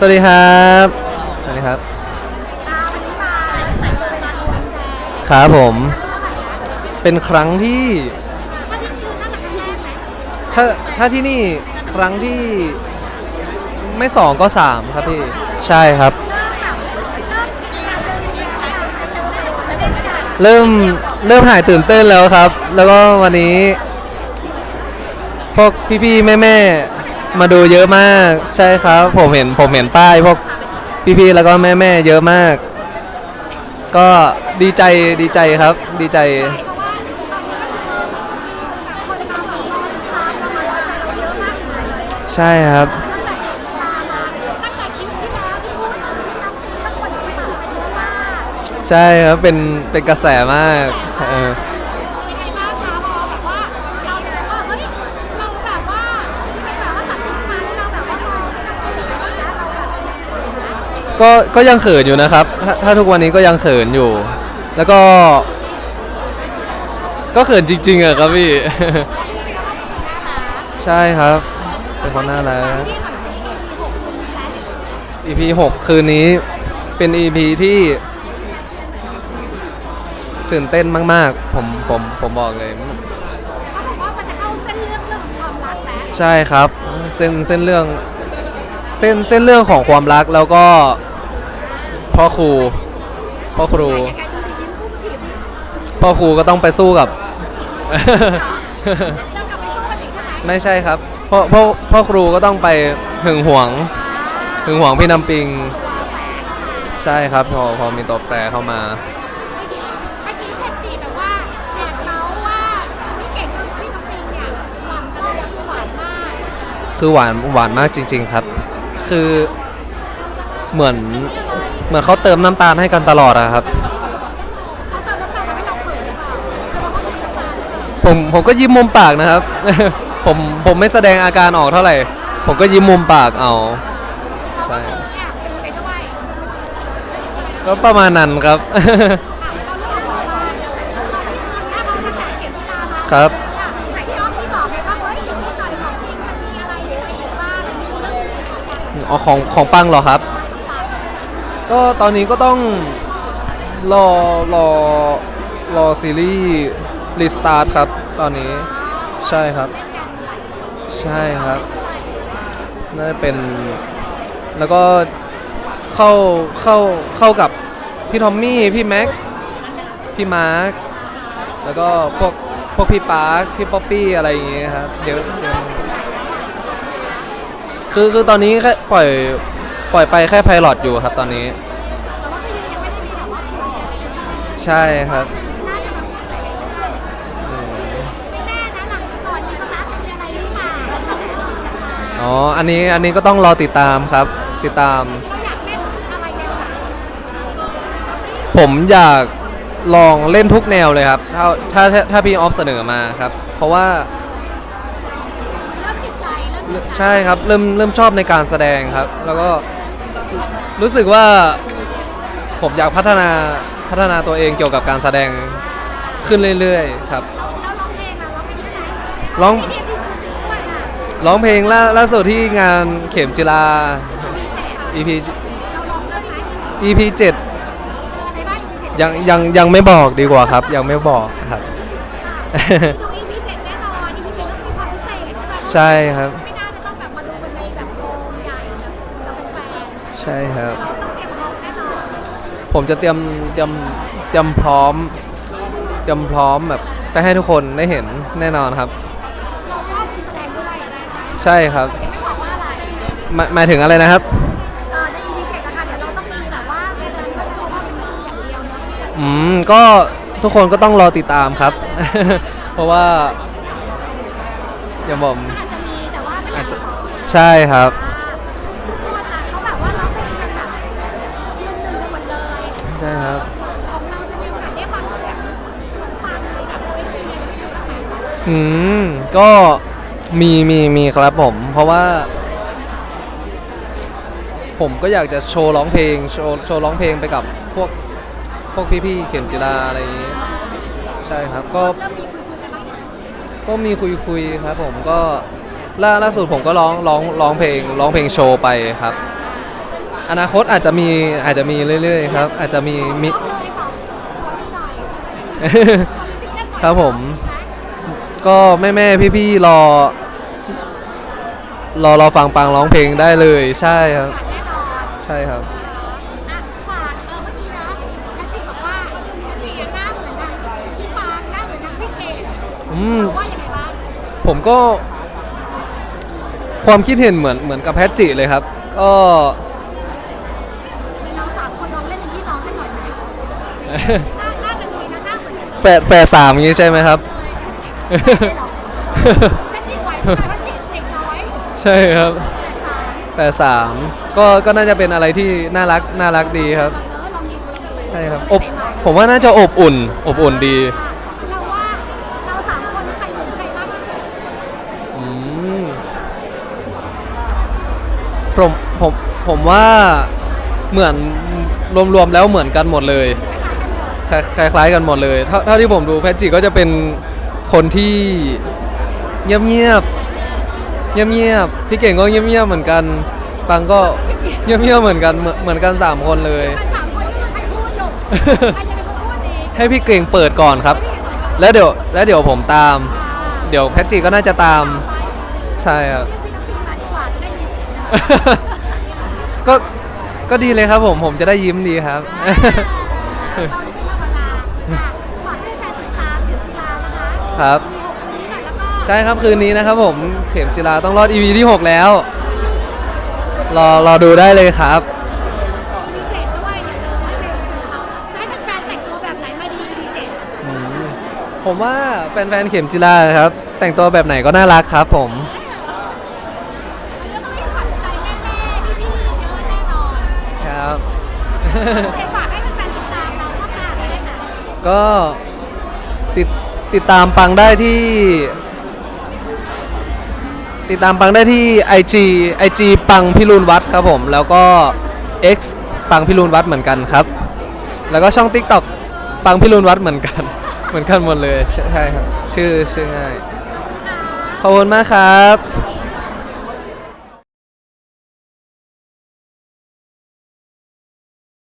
สวัสดีครับ สวัสดีครับ ครับผม เป็นครั้งที่ ถ้าถ้าที่นี่ครั้งที่ไม่สองก็สามครับพี่ ใช่ครับ เริ่มเริ่มหายตื่นเต้นแล้วครับ แล้วก็วันนี้ พวกพี่ๆ แม่ๆ มาดูเยอะมากใช่ครับ ผมเห็นผมเห็นป้ายพวกพี่ๆแล้วก็แม่ๆเยอะมาก ก็ดีใจดีใจครับ ดีใจ ใช่ครับ ใช่ครับเป็นเป็นกระแสมากเออ ก็ก็ยังเขินอยู่นะครับถ้าถ้าทุกวันนี้ก็ยังเขินอยู่ แล้วก็ ก็เขินจริงๆอะครับพี่ ใช่ครับเป็นคนน่ารัก EP 6 คืนนี้เป็น EP ที่ ตื่นเต้นมากๆ ผมผมผมบอกเลย เขาบอกว่ามันจะเข้าเส้นเรื่องเรื่องของความรักแล้วใช่ครับ เส้นเส้นเรื่อง เส้นเส้นเรื่องของความรักแล้วก็ พ่อครูพ่อครูยังไงดูดิยิ้มกุ้มกิ่มพ่อครูก็ต้องไปสู้กับจะกลับไปสู้กันอีกใช่ไหมไม่ใช่ครับพ่อพ่อพ่อครูก็ต้องไปหึงหวงหึงหวงพี่น้ำปิง ใช่ครับ พอพอมีตัวแปรเข้ามา เมื่อกี้เพชรจีแบบว่าแอบเมาส์ว่าพี่เก่งกับพี่น้ำปิงเนี่ยหวานก็คือหวานมากคือหวานหวานมากจริง ๆครับ คือเหมือน เหมือนเขาเติมน้ำตาลให้กันตลอดอะครับเขาเติมน้ำตาลทำให้เราเขินหรือเปล่าเพราะเขาเติมน้ำตาลผมผมก็ยิ้มมุมปากนะครับ ผมผมไม่แสดงอาการออกเท่าไหร่ ผมก็ยิ้มมุมปากเอาใช่แอบเป็นไปด้วยก็ประมาณนั้นครับอะเขาเรื่องของเราตอนนี้ถ้าเขากระแสเข็มชลามาครับไหนที่อ้อมพี่บอกเลยว่าเฮ้ยเดี๋ยวพี่ต่อยของจริงจะมีอะไรยังไงอีกบ้างอะไรอย่างเงี้ยอ๋อของของปังเหรอครับ ก็ตอนนี้ก็ต้องรอรอรอซีรีส์รีสตาร์ทครับ ตอนนี้ใช่ครับ ใช่ครับน่าจะเป็นแล้วก็เข้าเข้าเข้ากับพี่ทอมมี่ พี่แม็ก พี่มาร์ค แล้วก็พวกพวกพี่ปาร์ค พี่ป๊อปปี้อะไรอย่างเงี้ยครับ เดี๋ยวคือคือตอนนี้แค่ปล่อย ล่อยไปแค่ไพลอตอยู่ครับตอนนี้ แต่ว่าก็ยังไม่ได้มีแบบว่าคุยอะไรกันมากใช่ครับ น่าจะแบบมีอะไรเรื่อยๆอืมไม่แน่นะหลังก่อนมีสตาร์ทจะมีอะไรหรือเปล่ากระแสเราเปลี่ยนมาอ๋อ อันนี้อันนี้ก็ต้องรอติดตามครับ ติดตาม เราอยากเล่นอะไรแนวไหนผมอยากลองเล่นทุกแนวเลยครับ ถ้าถ้าถ้าถ้าพี่ออฟเสนอมาครับ เพราะว่าเริ่มติดใจเริ่มติดใจใช่ครับเริ่มเริ่มชอบในการแสดงครับ แล้วก็ รู้สึกว่าผมอยากพัฒนาพัฒนาตัวเองเกี่ยวกับการแสดงขึ้นเรื่อยๆครับเราเราร้องเพลงอะร้องเพลงที่ไหนร้อง ที่เดียพี่มิวสิกด้วยอะร้องเพลงล่าล่าสุดที่งานเข็มจิลา พี่เจค่ะ EP เราร้องด้วยไหม EP 7เจออะไรบ้าง EP เจ็ดยังยังยังไม่บอกดีกว่าครับ ยังไม่บอกครับดู EP เจ็ดแน่นอน EP เจ็ดต้องมีความพิเศษใช่ไหมใช่ครับไม่น่าจะต้องแบบมาดูกันในแบบโรงใหญ่กับแฟนๆ ใช่ครับเราต้องเตรียมพร้อมแน่นอนผมจะเตรียมเตรียมเตรียมพร้อมเตรียมพร้อมแบบไปให้ทุกคนได้เห็นแน่นอนครับ เราก็มีแสดงด้วยใช่ครับยังไม่บอกว่าอะไรหมายหมายถึงอะไรนะครับ เออใน EP เจ็ดนะคะเดี๋ยวเราต้องมีแบบว่าแสดงด้วยเพราะว่าเป็นอย่างเดียวเนาะอืมก็ทุกคนก็ต้องรอติดตามครับ เพราะว่าอย่าบอกอาจจะมีแต่ว่าไม่อยากจะบอก ใช่ครับทุ ใช่ครับ ของเราจะมีโอกาสได้ฟังเสียงของปังในแบบ OST อะไรแบบนี้บ้างไหมอืม ก็มีมีมีครับผม เพราะว่า ผมก็อยากจะโชว์ร้องเพลง โชว์โชว์ร้องเพลงไปกับพวกพวกพี่ๆเข็มจิลาอะไรอย่างงี้ ใช่ครับก็ เริ่มมีคุยคุยกันบ้างไหมก็มีคุยคุยๆครับผมก็ล่าล่าสุดผมก็ร้องร้องร้องเพลงร้องเพลงโชว์ไปครับเอนาคตอาจจะมีอาจจะมีเรื่อยๆครับ อาจจะมีมีบอกเลยบอกขอมีหน่อยขอมีซิงเกิลหน่อยครับผมนะก็แม่แม่พี่พี่ๆรอ รอรอฟังปังร้องเพลงได้เลยใช่ครับแน่นอนใช่ครับอะฝากเออเมื่อกี้นะพัชจีบอกว่าพัชจีหน้าเหมือนทางพี่ปางหน้าเหมือนทางพี่เกดอืมเราว่ายังไงบ้างผมก็ความคิดเห็นเหมือนเหมือนกับแพทจิเลยครับ ก็ น่าน่าจะดีนะหน้าเหมือนกันเลยแฝดแฝดสามอย่างนี้ใช่ไหมครับไม่หรอกพัชจีไหวใช่ไหมพัชจีเด็กน้อยใช่ครับแต่สามแฝดสามก็ก็น่าจะเป็นอะไรที่น่ารักน่ารักดีครับลองเนอะลองดูลองดูใช่ครับลอองบดูใหม่ๆผมว่าน่าจะอบอุ่น อบอุ่นดีเราว่าเราสามคนใครเหมือนใครมากที่สุดอืมผมผมผมว่าเหมือนรวมๆแล้วเหมือนกันหมดเลย คล้ายคล้ายๆกันหมดเลยเท่าเท่าที่ผมดูแพทจิก็จะเป็นคนที่เงียบเงียบเงียบเงียบๆพี่เก่งก็เงียบเงียบๆเหมือนกันปังก็เงียบเงียบๆเหมือนกันเหมือนเหมือนกันสามคนเลยมันสามคนนี่คือใครพูดหลบใครจะเป็นคนพูดดีให้พี่เก่งเปิดก่อนครับ แล้วเดี๋ยวแล้วเดี๋ยวผมตาม เดี๋ยวแพทจิก็น่าจะตาม ใช่ครับพี่น้ำปิงมาดีกว่าจะได้มีเสียงหน่อยก็ก็ดีเลยครับผมผมจะได้ยิ้มดีครับ คะครับมีหกคนนี้หน่อยแล้วก็ใช่ครับคืนนี้นะครับผมเข็มจิราต้องรอด EP ที่ 6 แล้ว รอรอดูได้เลยครับ ดีเจด้วยอย่าลืมว่าใครเจอเราจะให้แฟนๆแต่งตัวแบบไหนมาดีดีเจอืมผมว่าแฟนๆเข็มจิราครับ แต่งตัวแบบไหนก็น่ารักครับผม มันก็ต้องให้ขวัญใจแม่ๆพี่ๆเยอะแน่นอนครับ โอเคฝากให้แฟนๆติดตามเราช่องทางได้เลยค่ะ ก็ติด ติดตามปังได้ที่ ติดตามปังได้ที่ IG IG ปังพิรุณวัดครับผม แล้วก็ X ปังพิรุณวัดเหมือนกันครับ แล้วก็ช่อง TikTok ปังพิรุณวัดเหมือนกัน เหมือนกันหมดเลยใช่ครับ ชื่อชื่อง่าย ขอบคุณมากครับ